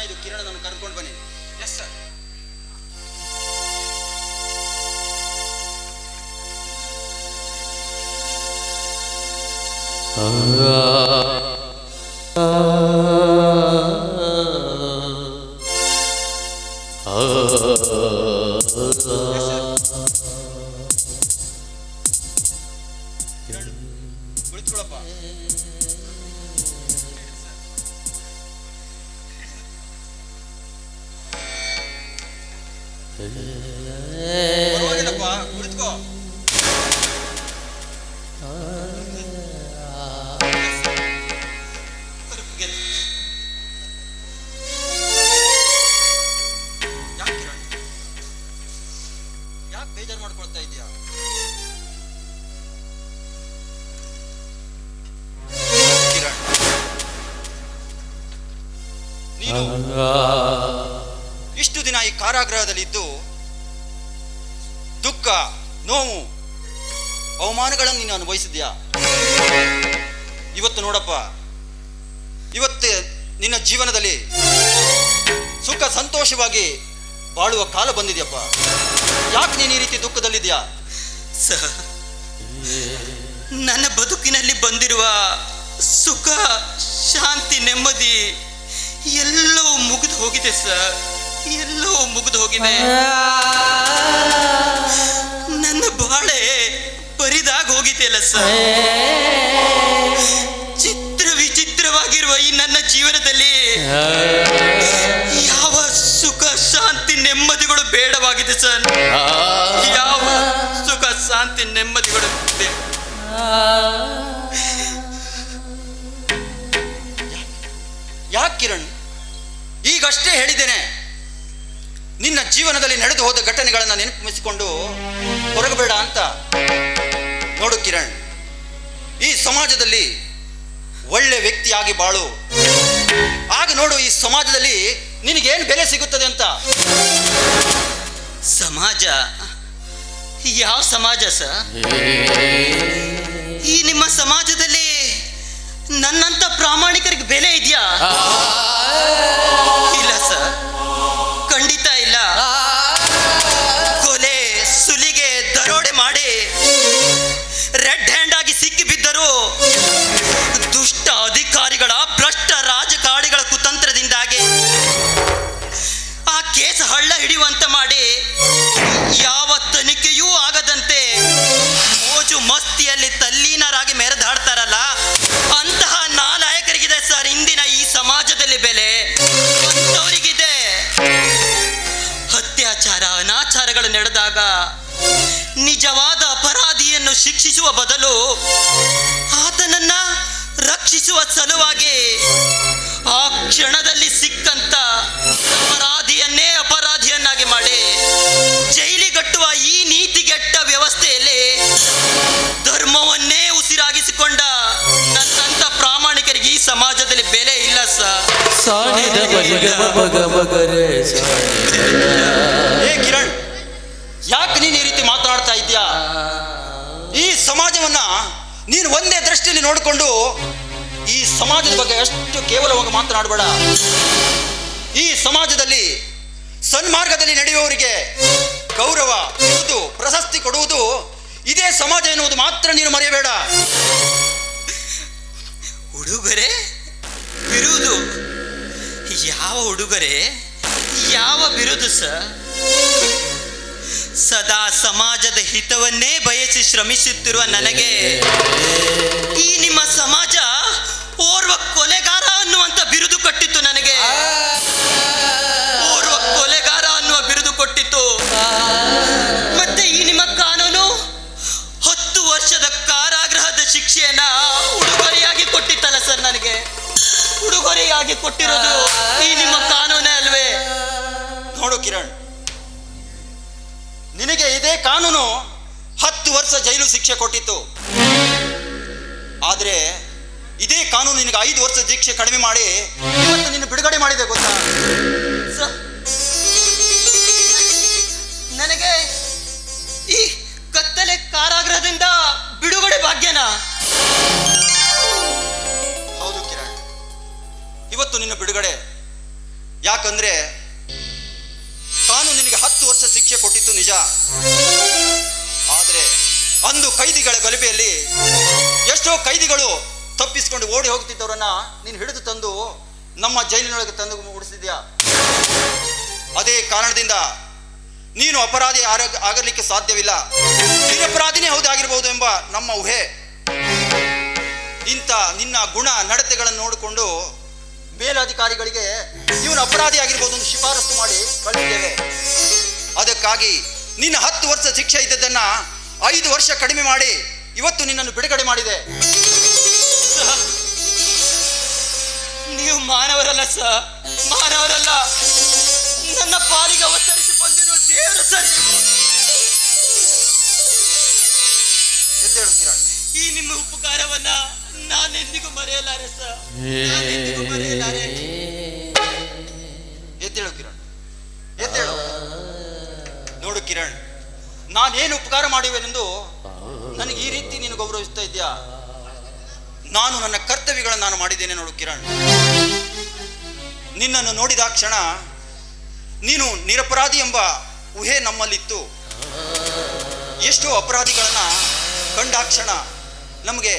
ಕೈದಿ number ಹದಿನೈದು ಕಿರಣನನ್ನು ಕರ್ಕೊಂಡು ಬನ್ನಿ ಎಸ್ ಸರ್ ಕುಳಿತುಕೊಳ್ಳಪ್ಪ ಇಷ್ಟು ದಿನ ಈ ಕಾರಾಗೃಹದಲ್ಲಿದ್ದು ದುಃಖ, ನೋವು, ಅವಮಾನಗಳನ್ನು ನೀನು ಅನುಭವಿಸಿದ್ಯಾ? ಇವತ್ತು ನೋಡಪ್ಪ, ಇವತ್ತು ನಿನ್ನ ಜೀವನದಲ್ಲಿ ಸುಖ ಸಂತೋಷವಾಗಿ ಬಾಳುವ ಕಾಲ ಬಂದಿದೆಯಪ್ಪ. ಯಾಕೆ ನೀನು ಈ ರೀತಿ ದುಃಖದಲ್ಲಿದ್ಯಾ? ನನ್ನ ಬದುಕಿನಲ್ಲಿ ಬಂದಿರುವ ಸುಖ, ಶಾಂತಿ, ನೆಮ್ಮದಿ ಎಲ್ಲವೂ ಮುಗಿದು ಹೋಗಿದೆ ಸರ್. ಎಲ್ಲವೂ ಮುಗಿದು ಹೋಗಿದೆ. ನನ್ನ ಬಾಳೆ ಬರಿದಾಗ ಹೋಗಿದೆಯಲ್ಲ ಸರ್. ಈಗಷ್ಟೇ ಹೇಳಿದ್ದೇನೆ. ನಿನ್ನ ಜೀವನದಲ್ಲಿ ನಡೆದು ಹೋದ ಘಟನೆಗಳನ್ನು ನೆನಪಿಸಿಕೊಂಡು ಹೊರಗಬೇಡ ಅಂತ. ನೋಡು ಕಿರಣ್, ಈ ಸಮಾಜದಲ್ಲಿ ಒಳ್ಳೆ ವ್ಯಕ್ತಿಯಾಗಿ ಬಾಳು. ಆಗ ನೋಡು ಈ ಸಮಾಜದಲ್ಲಿ ನಿನಗೇನು ಬೆಲೆ ಸಿಗುತ್ತದೆ ಅಂತ. ಸಮಾಜ, ಯಾವ ಸಮಾಜ ಸರ್? ಈ ನಿಮ್ಮ ಸಮಾಜದಲ್ಲಿ ನನ್ನಂತ ಪ್ರಾಮಾಣಿಕರಿಗೆ ಬೆಲೆ ಇದೆಯಾ? ನಡೆದಾಗ ನಿಜವಾದ ಅಪರಾಧಿಯನ್ನು ಶಿಕ್ಷಿಸುವ ಬದಲು ಆತನನ್ನ ರಕ್ಷಿಸುವ ಸಲುವಾಗಿ ಆ ಕ್ಷಣದಲ್ಲಿ ಸಿಕ್ಕಂತ ಅಪರಾಧಿಯನ್ನೇ ಅಪರಾಧಿಯನ್ನಾಗಿ ಮಾಡಿ ಜೈಲಿಗಟ್ಟುವ ಈ ನೀತಿಗೆಟ್ಟ ವ್ಯವಸ್ಥೆಯಲ್ಲಿ ಧರ್ಮವನ್ನೇ ಉಸಿರಾಗಿಸಿಕೊಂಡ ನನ್ನಂತ ಪ್ರಾಮಾಣಿಕರಿಗೆ ಈ ಸಮಾಜದಲ್ಲಿ ಬೆಲೆ ಇಲ್ಲ ಸರ್. ಕಿರಣ್ ನೀನು ಒಂದೇ ದೃಷ್ಟಿಯಲ್ಲಿ ನೋಡಿಕೊಂಡು ಈ ಸಮಾಜದ ಬಗ್ಗೆ ಅಷ್ಟು ಕೇವಲವಾಗಿ ಮಾತನಾಡಬೇಡ. ಈ ಸಮಾಜದಲ್ಲಿ ಸನ್ಮಾರ್ಗದಲ್ಲಿ ನಡೆಯುವವರಿಗೆ ಗೌರವ ಕೊಡುವುದು, ಪ್ರಶಸ್ತಿ ಕೊಡುವುದು, ಇದೇ ಸಮಾಜ ಎನ್ನುವುದು ಮಾತ್ರ ನೀನು ಮರೆಯಬೇಡ. ಉಡುಗೊರೆ ಬಿರುದು. ಯಾವ ಉಡುಗೊರೆ? ಯಾವ ಬಿರುದು ಸರ್ ಸದಾ ಸಮಾಜದ ಹಿತವನ್ನೇ ಬಯಸಿ ಶ್ರಮಿಸುತ್ತಿರುವ ನನಗೆ ಈ ನಿಮ್ಮ ಸಮಾಜ ಓರ್ವ ಕೊಲೆಗಾರ ಅನ್ನುವಂತ ಬಿರುದು ಕೊಟ್ಟಿತ್ತು ನನಗೆ. ಓರ್ವ ಕೊಲೆಗಾರ ಅನ್ನುವ ಬಿರುದು ಕೊಟ್ಟಿತ್ತು. ಮತ್ತೆ ಈ ನಿಮ್ಮ ಕಾನೂನು ಹತ್ತು ವರ್ಷದ ಕಾರಾಗೃಹದ ಶಿಕ್ಷೆಯನ್ನ ಉಡುಗೊರೆಯಾಗಿ ಕೊಟ್ಟಿತ್ತಲ್ಲ ಸರ್ ನನಗೆ. ಉಡುಗೊರೆಯಾಗಿ ಕೊಟ್ಟಿರೋದು ಈ ನಿಮ್ಮ ಕಾನೂನೇ ಅಲ್ವೇ. ನೋಡು ಕಿರಣ್ ಕಾನೂನು ಹತ್ತು ವರ್ಷ ಜೈಲು ಶಿಕ್ಷೆ ಕೊಟ್ಟಿತ್ತು. ಆದರೆ ಇದೇ ಕಾನೂನು ನಿನಗೆ ಐದು ವರ್ಷ ಶಿಕ್ಷೆ ಕಡಿಮೆ ಮಾಡಿ ಇವತ್ತು ನಿನ್ನ ಬಿಡುಗಡೆ ಮಾಡಿದೆ ಗೊತ್ತಾ? ನನಗೆ ಈ ಕತ್ತಲೆ ಕಾರಾಗೃಹದಿಂದ ಬಿಡುಗಡೆ ಭಾಗ್ಯನ? ಹೌದು ಕಿರಣ್ ಇವತ್ತು ನಿನ್ನ ಬಿಡುಗಡೆ. ಯಾಕಂದ್ರೆ ಶಿಕ್ಷೆ ನಿಜ. ಆದರೆ ಅಂದು ಕೈದಿಗಳ ಗಲಭೆಯಲ್ಲಿ ಎಷ್ಟೋ ಕೈದಿಗಳು ತಪ್ಪಿಸಿಕೊಂಡು ಓಡಿ ಹೋಗ್ತಿದ್ದವರನ್ನ ನೀನು ಹಿಡಿದು ತಂದು ನಮ್ಮ ಜೈಲಿನೊಳಗೆ ತಂದು ಮುಗಿಸಿದ್ಯಾ ಅದೇ ಕಾರಣದಿಂದ ನೀನು ಅಪರಾಧಿ ಆಗಲಿಕ್ಕೆ ಸಾಧ್ಯವಿಲ್ಲ. ನಿರಪರಾಧಿನೇ ಹೌದಾಗಿರಬಹುದು ಎಂಬ ನಮ್ಮ ಊಹೆ. ಇಂಥ ನಿನ್ನ ಗುಣ ನಡತೆಗಳನ್ನು ನೋಡಿಕೊಂಡು ಮೇಲಾಧಿಕಾರಿಗಳಿಗೆ ಇವನು ಅಪರಾಧಿ ಆಗಿರ್ಬೋದು ಒಂದು ಶಿಫಾರಸು ಮಾಡಿ ಕಳಿಸಿದ್ದೇವೆ ಅದಕ್ಕಾಗಿ ನಿನ್ನ ಹತ್ತು ವರ್ಷ ಶಿಕ್ಷೆ ಇದ್ದದನ್ನ ಐದು ವರ್ಷ ಕಡಿಮೆ ಮಾಡಿ ಇವತ್ತು ನಿನ್ನನ್ನು ಬಿಡುಗಡೆ ಮಾಡಿದೆ. ನೀವು ಮಾನವರಲ್ಲ ಸ ಮಾನವರಲ್ಲ. ನನ್ನ ಪಾಲಿಗೆ ಅವತರಿಸಿ ಬಂದಿರೋ ದೇವರು ಸರ್. ಈ ನಿಮ್ಮ ಉಪಕಾರವನ್ನ ನಾನೆಂದಿಗೂ ಮರೆಯಲಾರೆ ಸರ್. ಎದ್ದೇಳು ಕಿರಣ್ ಕಿರಣ್ ನಾನೇನು ಉಪಕಾರ ಮಾಡಿವೆನೆಂದು ನನಗೆ ಈ ರೀತಿ ನೀನು ಗೌರವಿಸ್ತಾ ಇದೆಯಾ ನಾನು ನನ್ನ ಕರ್ತವ್ಯಗಳನ್ನು ನಾನು ಮಾಡಿದ್ದೇನೆ ನೋಡು ಕಿರಣ್. ನಿನ್ನನ್ನು ನೋಡಿದ ಕ್ಷಣ ನೀನು ನಿರಪರಾಧಿ ಎಂಬ ಊಹೆ ನಮ್ಮಲ್ಲಿತ್ತು. ಎಷ್ಟೋ ಅಪರಾಧಿಗಳನ್ನ ಕಂಡ ಕ್ಷಣ ನಮಗೆ,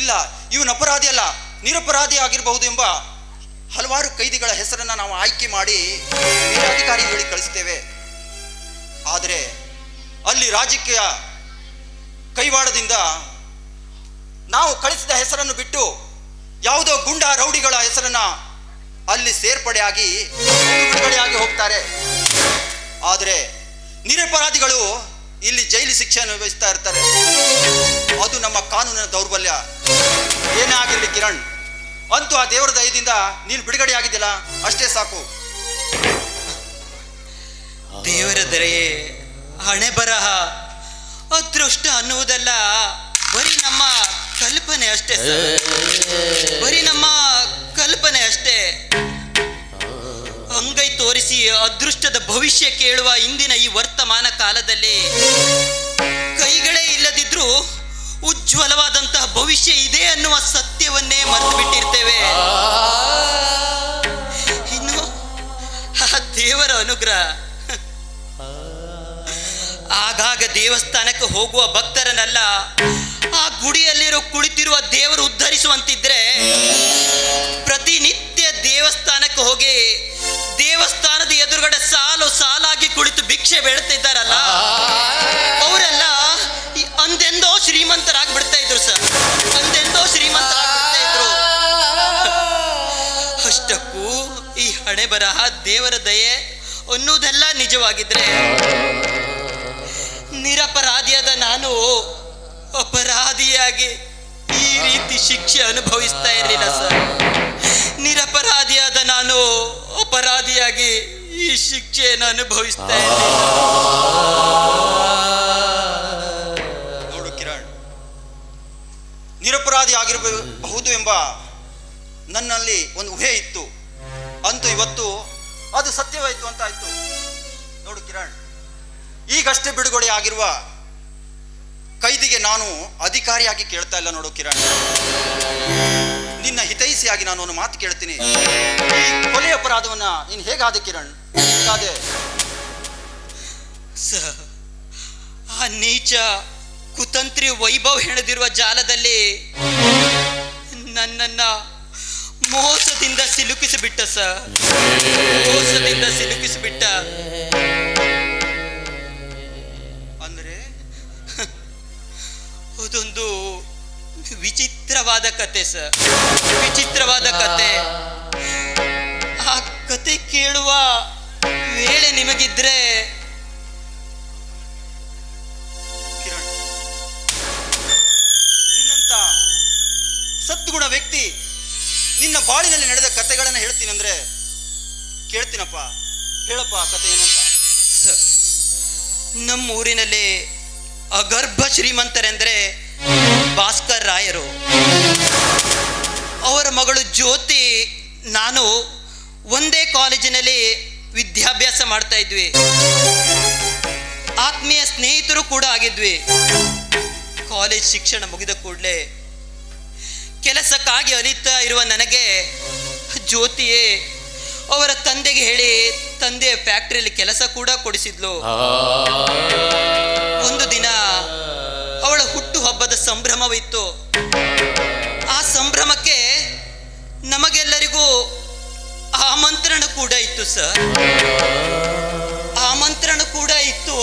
ಇಲ್ಲ, ಇವನು ಅಪರಾಧಿ ಅಲ್ಲ, ನಿರಪರಾಧಿ ಆಗಿರಬಹುದು ಎಂಬ ಹಲವಾರು ಕೈದಿಗಳ ಹೆಸರನ್ನ ನಾವು ಆಯ್ಕೆ ಮಾಡಿ ಮೇಲಾಧಿಕಾರಿಗಳಿಗೆ ಕಳಿಸ್ತೇವೆ. ಆದರೆ ಅಲ್ಲಿ ರಾಜಕೀಯ ಕೈವಾಡದಿಂದ ನಾವು ಕಳಿಸಿದ ಹೆಸರನ್ನು ಬಿಟ್ಟು ಯಾವುದೋ ಗುಂಡ ರೌಡಿಗಳ ಹೆಸರನ್ನ ಅಲ್ಲಿ ಸೇರ್ಪಡೆಯಾಗಿ ಬಿಡುಗಡೆಯಾಗಿ ಹೋಗ್ತಾರೆ. ಆದರೆ ನಿರಪರಾಧಿಗಳು ಇಲ್ಲಿ ಜೈಲು ಶಿಕ್ಷೆ ಅನುಭವಿಸ್ತಾ ಇರ್ತಾರೆ. ಅದು ನಮ್ಮ ಕಾನೂನಿನ ದೌರ್ಬಲ್ಯ. ಏನೇ ಆಗಿರಲಿ ಕಿರಣ್, ಅಂತೂ ಆ ದೇವರ ದಯದಿಂದ ನೀನು ಬಿಡುಗಡೆ ಆಗಿದ್ದಿಲ್ಲ ಅಷ್ಟೇ ಸಾಕು. ದೇವರ ದರೆಯೇ, ಹಣೆ ಬರಹ, ಅದೃಷ್ಟ ಅನ್ನುವುದಲ್ಲ, ಬರೀ ನಮ್ಮ ಕಲ್ಪನೆ ಅಷ್ಟೇ. ಬರೀ ನಮ್ಮ ಕಲ್ಪನೆ ಅಷ್ಟೇ ಅಂಗೈ ತೋರಿಸಿ ಅದೃಷ್ಟದ ಭವಿಷ್ಯ ಕೇಳುವ ಇಂದಿನ ಈ ವರ್ತಮಾನ ಕಾಲದಲ್ಲಿ, ಕೈಗಳೇ ಇಲ್ಲದಿದ್ರೂ ಉಜ್ವಲವಾದಂತಹ ಭವಿಷ್ಯ ಇದೆ ಅನ್ನುವ ಸತ್ಯವನ್ನೇ ಮರೆತು ಬಿಟ್ಟಿರ್ತೇವೆ ದೇವಸ್ಥಾನಕ್ಕೆ ಹೋಗುವ ಭಕ್ತರನ್ನೆಲ್ಲ ಆ ಗುಡಿಯಲ್ಲಿರೋ ಕುಳಿತಿರುವ ದೇವರು ಉದ್ಧರಿಸುವಂತಿದ್ರೆ ಪ್ರತಿನಿತ್ಯ ದೇವಸ್ಥಾನಕ್ಕೆ ಹೋಗಿ ದೇವಸ್ಥಾನದ ಎದುರುಗಡೆ ಸಾಲು ಸಾಲಾಗಿ ಕುಳಿತು ಭಿಕ್ಷೆ ಬೆಳೆತಿದ್ದಾರಲ್ಲ ಅವರೆಲ್ಲ ಅಂದೆಂದೋ ಶ್ರೀಮಂತರಾಗಿ ಬಿಡ್ತಾ ಇದ್ರು ಸರ್. ಅಂದೆಂದೋ ಶ್ರೀಮಂತ ಅಷ್ಟಕ್ಕೂ ಈ ಹಣೆ ಬರಹ ದೇವರ ದಯೆ ಅನ್ನುವುದೆಲ್ಲ ನಿಜವಾಗಿದ್ರೆ ನಿರಪರಾಧಿಯಾದ ನಾನು ಅಪರಾಧಿಯಾಗಿ ಈ ರೀತಿ ಶಿಕ್ಷೆ ಅನುಭವಿಸ್ತಾ ಇರಲಿಲ್ಲ ಸರ್. ನಿರಪರಾಧಿಯಾದ ನಾನು ಅಪರಾಧಿಯಾಗಿ ಈ ಶಿಕ್ಷೆಯನ್ನು ಅನುಭವಿಸ್ತಾ ಇರಲಿಲ್ಲ. ನೋಡು ಕಿರಣ್ ನಿರಪರಾಧಿ ಆಗಿರಬಹುದು ಎಂಬ ನನ್ನಲ್ಲಿ ಒಂದು ಊಹೆ ಇತ್ತು. ಅಂತೂ ಇವತ್ತು ಅದು ಸತ್ಯವಾಯಿತು ಅಂತ ಆಯ್ತು. ನೋಡು ಕಿರಣ್ ಈಗಷ್ಟೇ ಬಿಡುಗಡೆ ಆಗಿರುವ ಕೈದಿಗೆ ನಾನು ಅಧಿಕಾರಿಯಾಗಿ ಕೇಳ್ತಾ ಇಲ್ಲ ನೋಡು ಕಿರಣ್. ನಿನ್ನ ಹಿತೈಸಿಯಾಗಿ ನಾನು ಒಂದು ಮಾತು ಕೇಳ್ತೀನಿ. ಈ ಕೊಲೆ ಅಪರಾಧವನ್ನ ನೀನು ಹೇಗಾದೆ ಕಿರಣ್? ಹೇಗಾದೆ? ಆ ನೀಚ ಕುತಂತ್ರಿ ವೈಭವ್ ಹೆಣದಿರುವ ಜಾಲದಲ್ಲಿ ನನ್ನನ್ನ ಮೋಸದಿಂದ ಸಿಲುಕಿಸಿಬಿಟ್ಟ ಸ. ಅದೊಂದು ವಿಚಿತ್ರವಾದ ಕತೆ ಸರ್ ವಿಚಿತ್ರವಾದ ಕತೆ. ಆ ಕತೆ ಕೇಳುವ ವೇಳೆ ನಿಮಗಿದ್ರೆ ಕಿರಣ್. ನಿನ್ನಂತ ಸದ್ಗುಣ ವ್ಯಕ್ತಿ ನಿನ್ನ ಬಾಳಿನಲ್ಲಿ ನಡೆದ ಕತೆಗಳನ್ನು ಹೇಳ್ತೀನಿ ಅಂದ್ರೆ ಕೇಳ್ತೀನಪ್ಪ. ಹೇಳಪ್ಪ ಆ ಕತೆ ಏನಂತ ಅಂತ. ಸರ್ ನಮ್ಮ ಊರಿನಲ್ಲಿ ಅಗರ್ಭ ಶ್ರೀಮಂತರೆಂದರೆ ಭಾಸ್ಕರ್ ರಾಯರು. ಅವರ ಮಗಳು ಜ್ಯೋತಿ ನಾನು ಒಂದೇ ಕಾಲೇಜಿನಲ್ಲಿ ವಿದ್ಯಾಭ್ಯಾಸ ಮಾಡ್ತಾ ಇದ್ವಿ. ಆತ್ಮೀಯ ಸ್ನೇಹಿತರು ಕೂಡ ಆಗಿದ್ವಿ. ಕಾಲೇಜ್ ಶಿಕ್ಷಣ ಮುಗಿದ ಕೂಡಲೇ ಕೆಲಸಕ್ಕಾಗಿ ಅಲಿತಾ ಇರುವ ನನಗೆ ಜ್ಯೋತಿಯೇ ಅವರ ತಂದೆಗೆ ಹೇಳಿ ತಂದೆ ಫ್ಯಾಕ್ಟ್ರಿಯಲ್ಲಿ ಕೆಲಸ ಕೂಡ ಕೊಡಿಸಿದ್ಲು. ಒಂದು ದಿನ ಹಬ್ಬದ ಸಂಭ್ರಮವಿತ್ತು. ಆ ಸಂಭ್ರಮಕ್ಕೆ ನಮಗೆಲ್ಲರಿಗೂ ಆಮಂತ್ರಣ ಕೂಡ ಇತ್ತು ಸರ್ ಆಮಂತ್ರಣ ಕೂಡ ಇತ್ತು.